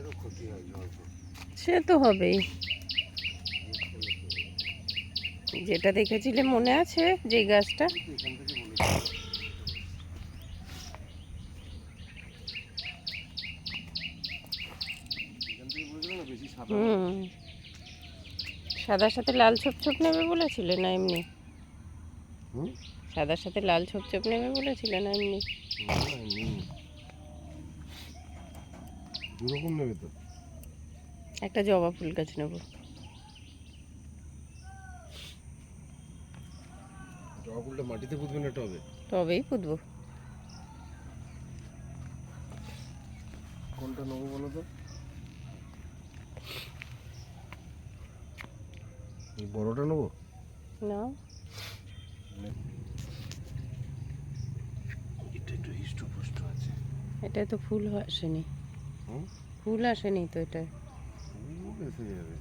গাছেরও ক্ষতি হয় জল সে তো হবেই। যেটা দেখেছিলে মনে আছে যে গাছটা। হুম। সাদার সাথে লাল ছোপ ছোপ নেবে বলেছিলে না এমনি? সাদার সাথে লাল ছোপ ছোপ নেবে বলেছিলে না এমনি। দুরকম নেবে তো? একটা জবা ফুল গাছ নেব। জবা ফুলটা মাটিতে পুঁতবে না টবে? তবেই পুঁতবো। কোনটা নেব বলো তো? বড়টা নেব? না। এটা তো ফুল আসেনি। ফুল আসেনি তো এটা এসে যাবে।